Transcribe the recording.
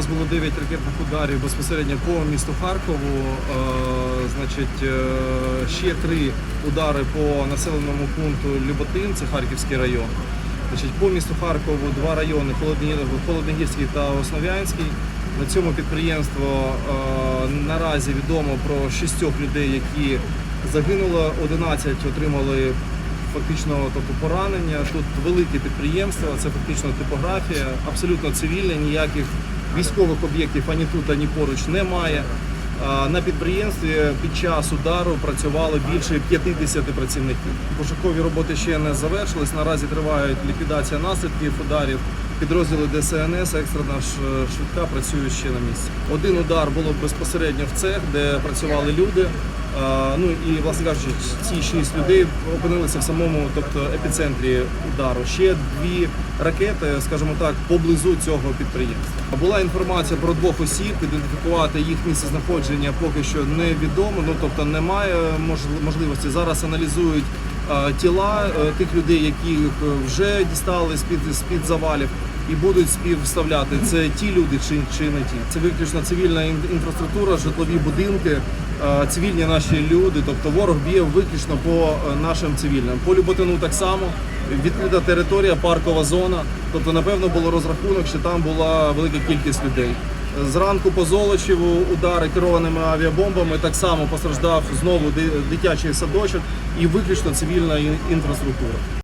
нас було 9 ракетних ударів безпосередньо по місту Харкову. Е, Значить, е, ще три удари по населеному пункту Люботин, це Харківський район. Значить, по місту Харкову два райони Холодногірський та Основ'янський. На цьому підприємство е, наразі відомо про шістьох людей, які загинуло, 11 отримали фактично тобто, поранення. Тут велике підприємство, це фактично типографія, абсолютно цивільне, ніяких військових об'єктів ані тут, ані поруч немає. На підприємстві під час удару працювало більше 50 працівників. Пошукові роботи ще не завершились. Наразі тривають ліквідація наслідків ударів. Підрозділи ДСНС, екстрена ш- швидка працюють ще на місці. Один удар було безпосередньо в цех, де працювали люди. Ну і власне кажучи, ці шість людей опинилися в самому, тобто епіцентрі удару. Ще дві ракети, скажімо так, поблизу цього підприємства. Була інформація про двох осіб. Ідентифікувати їх місце знаходження поки що невідомо. Ну тобто немає мож- можливості. Зараз аналізують е, тіла е, тих людей, яких е, вже дістали з під з під завалів. І будуть співставляти це ті люди чи, чи не ті. Це виключно цивільна інфраструктура, житлові будинки, цивільні наші люди. Тобто ворог б'є виключно по е, нашим цивільним. По Люботину так само відкрита територія, паркова зона. Тобто, напевно, було розрахунок, що там була велика кількість людей. Зранку по Золочеву удари керованими авіабомбами так само постраждав знову ди- дитячий садочок і виключно цивільна інфраструктура.